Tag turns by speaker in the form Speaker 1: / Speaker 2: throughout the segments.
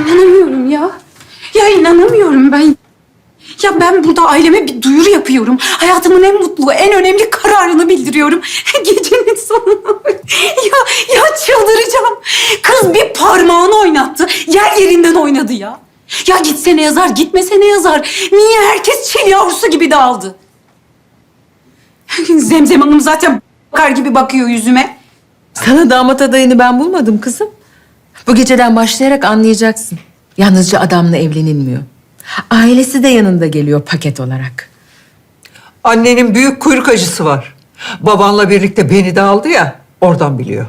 Speaker 1: İnanamıyorum ya. Ya inanamıyorum ben. Ya ben burada aileme bir duyuru yapıyorum. Hayatımın en mutlu, en önemli kararını bildiriyorum. Gecenin sonunda. ya, ya çıldıracağım. Kız bir parmağını oynattı. Yer yerinden oynadı ya. Ya gitsene yazar, gitmesene yazar. Niye herkes çil yavrusu gibi dağıldı? Zemzem Hanım zaten bakar gibi bakıyor yüzüme.
Speaker 2: Sana damat adayını ben bulmadım kızım. Bu geceden başlayarak anlayacaksın. Yalnızca adamla evlenilmiyor. Ailesi de yanında geliyor paket olarak.
Speaker 3: Annenin büyük kuyruk acısı var. Babanla birlikte beni de aldı ya, oradan biliyor.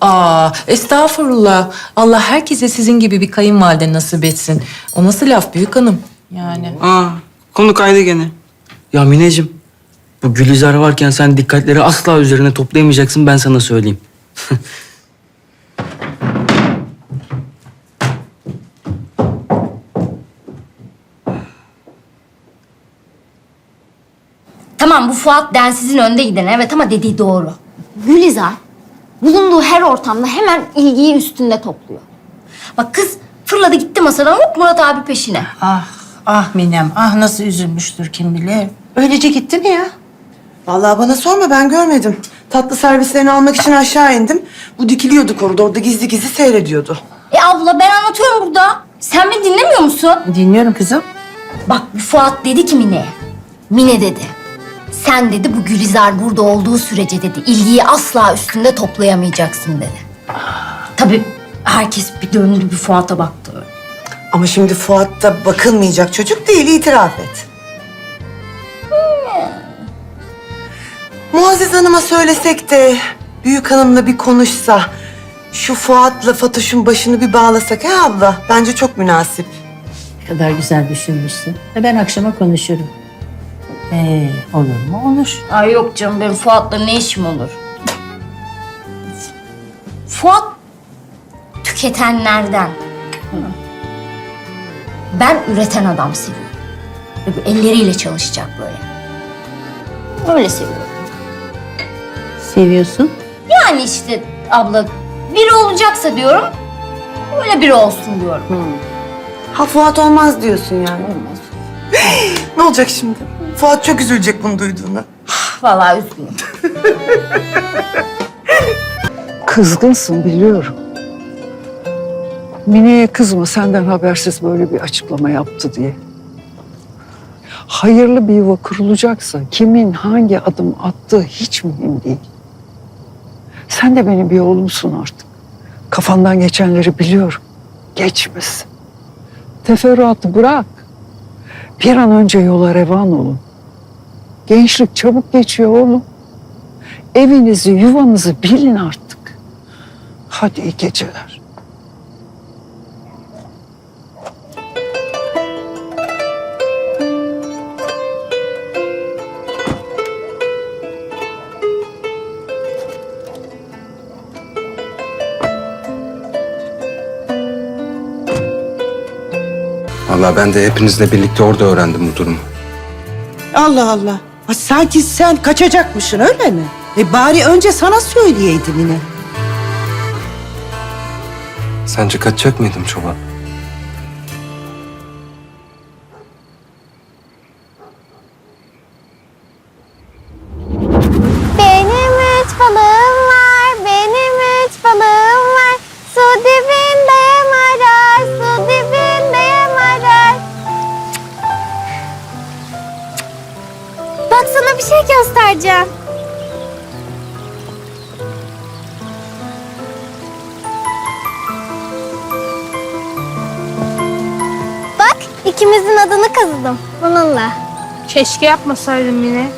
Speaker 2: Aa, estağfurullah. Allah herkese sizin gibi bir kayınvalide nasip etsin. O nasıl laf büyük hanım? Yani.
Speaker 4: Aa, konu kaydı gene. Ya Mineciğim, bu Gülizar varken sen dikkatleri asla üzerine toplayamayacaksın ben sana söyleyeyim.
Speaker 5: Tamam bu Fuat densizin önde giden evet ama dediği doğru. Gülizar bulunduğu her ortamda hemen ilgiyi üstünde topluyor. Bak kız fırladı gitti masadan hop Murat abi peşine.
Speaker 6: Ah, ah Minem, ah nasıl üzülmüştür kim bilir. Öylece gitti mi ya?
Speaker 7: Vallahi bana sorma ben görmedim. Tatlı servislerini almak için aşağı indim. Bu dikiliyordu koridorda gizli gizli seyrediyordu.
Speaker 5: E abla ben anlatıyorum burada. Sen beni dinlemiyor musun?
Speaker 6: Dinliyorum kızım.
Speaker 5: Bak bu Fuat dedi ki Mine'ye. Mine dedi. Sen dedi bu Gülizar burada olduğu sürece dedi ilgiyi asla üstünde toplayamayacaksın dedi. Tabii herkes bir döndü bir Fuat'a baktı.
Speaker 7: Ama şimdi Fuat da bakılmayacak çocuk değil itiraf et. Muazzez Hanım'a söylesek de büyük hanımla bir konuşsa. Şu Fuat'la Fatoş'un başını bir bağlasak ha abla? Bence çok münasip.
Speaker 6: Ne kadar güzel düşünmüşsün. Ben akşama konuşurum. Ee, olur mu? Olur.
Speaker 5: Ay yok canım benim Fuat'la ne işim olur? Fuat tüketenlerden. Ben üreten adam seviyorum. Elleriyle çalışacak böyle. Öyle seviyorum.
Speaker 6: Seviyorsun.
Speaker 5: Yani işte abla biri olacaksa diyorum. Öyle biri olsun diyorum.
Speaker 7: Ha Fuat olmaz diyorsun yani. Olmaz. ne olacak şimdi? Fuat çok üzülecek bunu duyduğuna.
Speaker 5: Vallahi üzgünüm.
Speaker 8: Kızgınsın biliyorum. Mine'ye kızma senden habersiz böyle bir açıklama yaptı diye. Hayırlı bir yuva kurulacaksa kimin hangi adım attığı hiç mühim değil. Sen de benim bir oğlumsun artık. Kafandan geçenleri biliyorum. Geçmesin. Teferruatı bırak. Bir an önce yola revan olun. Gençlik çabuk geçiyor oğlum. Evinizi, yuvanızı bilin artık. Hadi iyi geceler.
Speaker 9: Vallahi ben de hepinizle birlikte orada öğrendim bu durumu.
Speaker 10: Allah Allah. Ha, sanki sen kaçacakmışsın öyle mi? E bari önce sana söyleyeydim yine.
Speaker 9: Sence kaçacak mıydım çoban?
Speaker 11: İkimizin adını kazıdım bununla.
Speaker 12: Keşke yapmasaydım yine.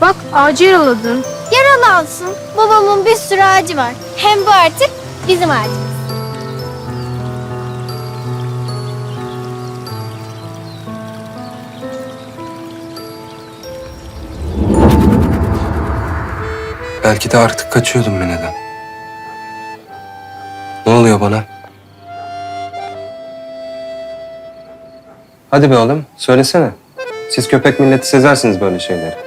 Speaker 12: Bak ağacı yaraladın.
Speaker 11: Yaralansın. Babamın bir sürü ağacı var. Hem bu artık bizim ağacımız.
Speaker 9: Belki de artık kaçıyordum Mine'den. Ne oluyor bana? Hadi be oğlum, söylesene. Siz köpek milleti sezersiniz böyle şeyleri.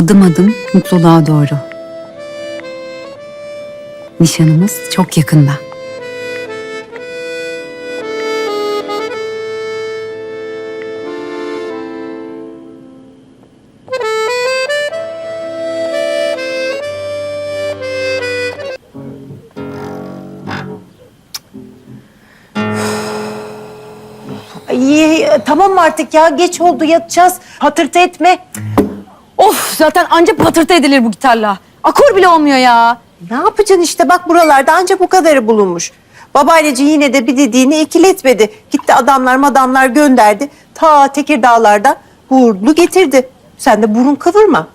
Speaker 1: Adım adım mutluluğa doğru. Nişanımız çok yakında.
Speaker 10: İyi, tamam artık ya. Geç oldu yatacağız. Hatırtı etme.
Speaker 12: Of zaten anca patırtı edilir bu gitarla. Akor bile olmuyor ya.
Speaker 10: Ne yapacaksın işte bak buralarda ancak bu kadarı bulunmuş. Babaanneci yine de bir dediğini ikiletmedi. Gitti adamlar madamlar gönderdi. Ta Tekirdağlardan burnu getirdi. Sen de burun kıvırma.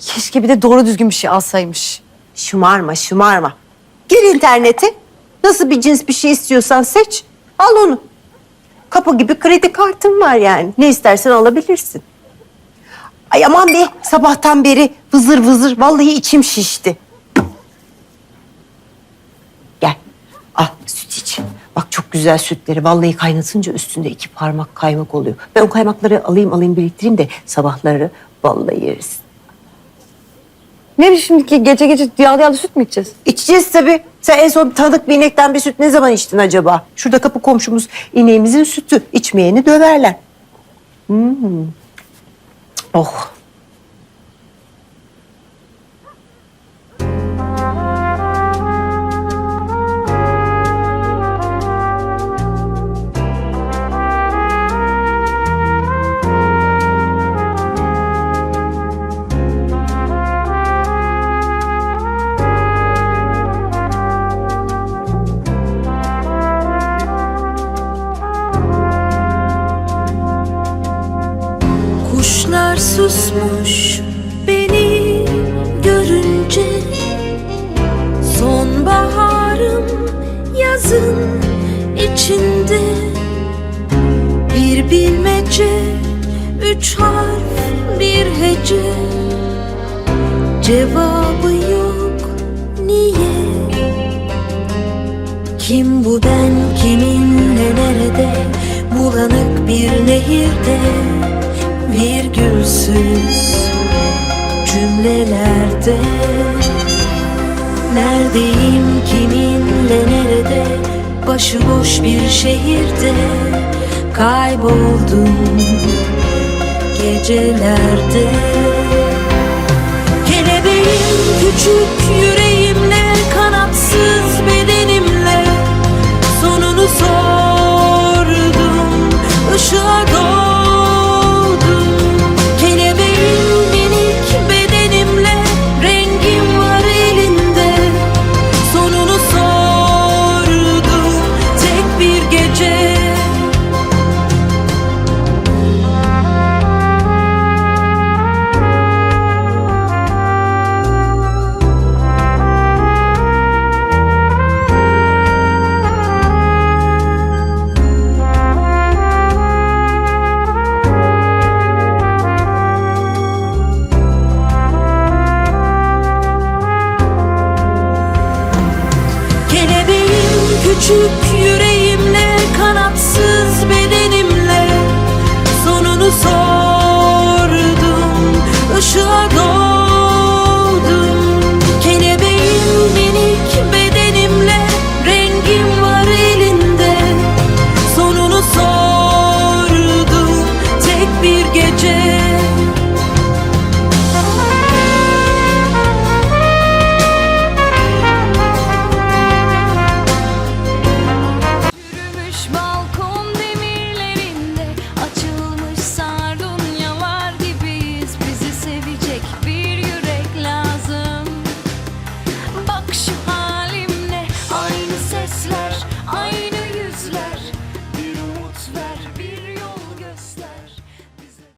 Speaker 12: Keşke bir de doğru düzgün bir şey alsaymış.
Speaker 10: Şımarma şımarma. Gir internete. Nasıl bir cins bir şey istiyorsan seç. Al onu. Kapı gibi kredi kartın var yani. Ne istersen alabilirsin. Ay aman be sabahtan beri vızır vızır vallahi içim şişti. Gel al süt iç. Bak çok güzel sütleri vallahi kaynatınca üstünde iki parmak kaymak oluyor. Ben o kaymakları alayım alayım biriktireyim de sabahları vallahi yeriz.
Speaker 12: Ne biz şimdiki gece gece yağlı yağlı süt mü içeceğiz?
Speaker 10: İçeceğiz tabii. Sen en son tanıdık bir inekten bir süt ne zaman içtin acaba? Şurada kapı komşumuz ineğimizin sütü. İçmeyeni döverler. Hmm. Oh.
Speaker 13: Cevabı yok. Niye? Kim bu ben? Kiminle nerede? Bulanık bir nehirde virgülsüz cümlelerde. Neredeyim? Kiminle nerede? Başıboş bir şehirde Kayboldum gecelerde küçük yüreği küçük yürek